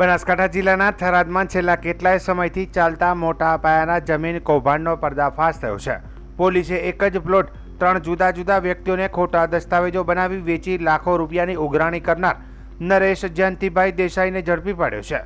બનાસકાંઠા જિલ્લાના થરાદમાં છેલ્લા કેટલાય સમયથી ચાલતા મોટા પાયાના જમીન કૌભાંડનો પર્દાફાશ થયો છે. પોલીસે એક જ પ્લોટ ત્રણ જુદા જુદા વ્યક્તિઓને ખોટા દસ્તાવેજો બનાવી વેચી લાખો રૂપિયાની ઉઘરાણી કરનાર નરેશ જયંતિભાઈ દેસાઈને ઝડપી પાડ્યો છે.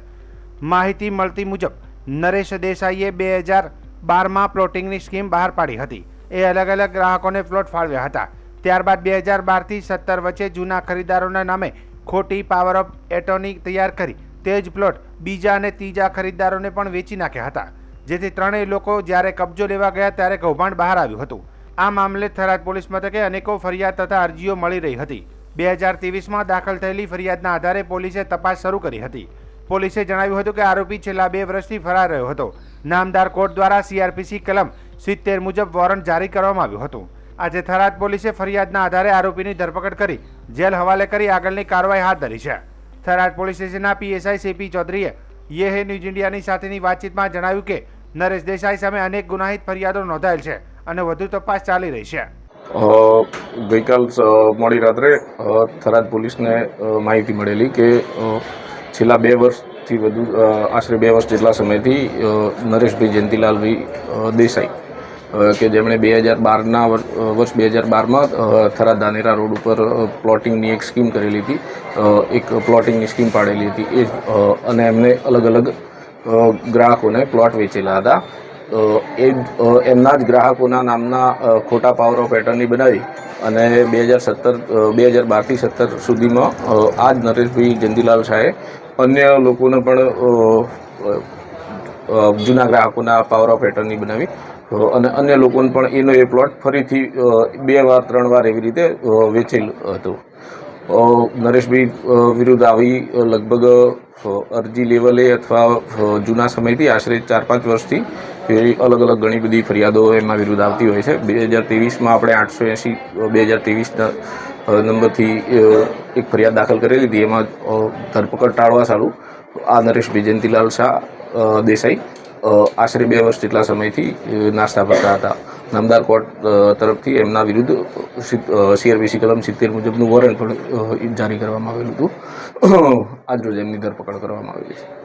માહિતી મળતી મુજબ, નરેશ દેસાઈએ બે હજાર બારમાં પ્લોટિંગની સ્કીમ બહાર પાડી હતી. એ અલગ અલગ ગ્રાહકોને પ્લોટ ફાળવ્યા હતા. ત્યારબાદ બે હજાર બારથી સત્તર વચ્ચે જૂના ખરીદારોના નામે ખોટી પાવર ઓફ એટર્ની તૈયાર કરી તે જ પ્લોટ બીજા અને ત્રીજા ખરીદદારોને પણ વેચી નાખ્યા હતા. જેથી ત્રણેય લોકો જ્યારે કબજો લેવા ગયા ત્યારે કૌભાંડ બહાર આવ્યું હતું. આ મામલે થરાદ પોલીસ મથકે અનેકો ફરિયાદ તથા અરજીઓ મળી રહી હતી. બે હજાર ત્રેવીસમાં દાખલ થયેલી ફરિયાદના આધારે પોલીસે તપાસ શરૂ કરી હતી. પોલીસે જણાવ્યું હતું કે આરોપી છેલ્લા બે વર્ષથી ફરાર રહ્યો હતો. નામદાર કોર્ટ દ્વારા સીઆરપીસી કલમ સિત્તેર મુજબ વોરંટ જારી કરવામાં આવ્યું હતું. આજે થરાદ પોલીસે ફરિયાદના આધારે આરોપીની ધરપકડ કરી જેલ હવાલે કરી આગળની કાર્યવાહી હાથ ધરી છે. થરાદ પોલીસ સ્ટેશનના પીએસઆઈ સીપી ચૌધરીએ યે હે ન્યૂઝ ઇન્ડિયાની સાથેની વાતચીતમાં જણાવ્યું કે નરેશ દેસાઈ સામે અનેક ગુનાહિત ફરિયાદો નોંધાયેલ છે અને વધુ તપાસ ચાલી રહી છે. ગઈકાલ મોડી રાત્રે થરાદ પોલીસને માહિતી મળેલી કે છેલ્લા બે વર્ષથી વધુ આશરે બે વર્ષ જેટલા સમયથી નરેશભાઈ જયંતિલાલભાઈ દેસાઈ કે જેમણે બે હજાર બારના વર્ષ બે હજાર બારમાં થરાદ ધાનેરા રોડ ઉપર પ્લોટિંગની એક સ્કીમ કરેલી હતી. એક પ્લોટિંગની સ્કીમ પાડેલી હતી. એ અને એમને અલગ અલગ ગ્રાહકોને પ્લોટ વેચેલા હતા. એ એમના જ ગ્રાહકોના નામના ખોટા પાવર ઓફ એટર્ની બનાવી અને બે હજાર સત્તર બે હજાર બારથી સત્તર સુધીમાં આ જ નરેશભાઈ જંદીલાલ શાહે અન્ય લોકોને પણ જૂના ગ્રાહકોના પાવર ઓફ એટર્ની બનાવી. અને અન્ય લોકોને પણ એનો એ પ્લોટ ફરીથી બે વાર, ત્રણ વાર એવી રીતે વેચેલ હતો. નરેશભાઈ વિરુદ્ધ આવી લગભગ અરજી લેવલે અથવા જૂના સમયથી આશરે ચાર પાંચ વર્ષથી એવી અલગ અલગ ઘણી બધી ફરિયાદો એમના વિરુદ્ધ આવતી હોય છે. બે હજાર ત્રેવીસમાં આપણે આઠસો એંસી બે હજાર ત્રેવીસના નંબરથી એક ફરિયાદ દાખલ કરેલી હતી. એમાં ધરપકડ ટાળવા સારું આ નરેશભાઈ જયંતિલાલ શાહ દેસાઈ. આશરે બે વર્ષ જેટલા સમયથી નાસ્તા ફરતા હતા. નામદાર કોર્ટ તરફથી એમના વિરુદ્ધ સીઆરપીસી કલમ સિત્તેર મુજબનું વોરંટ પણ જારી કરવામાં આવેલું હતું. આજરોજ એમની ધરપકડ કરવામાં આવેલી છે.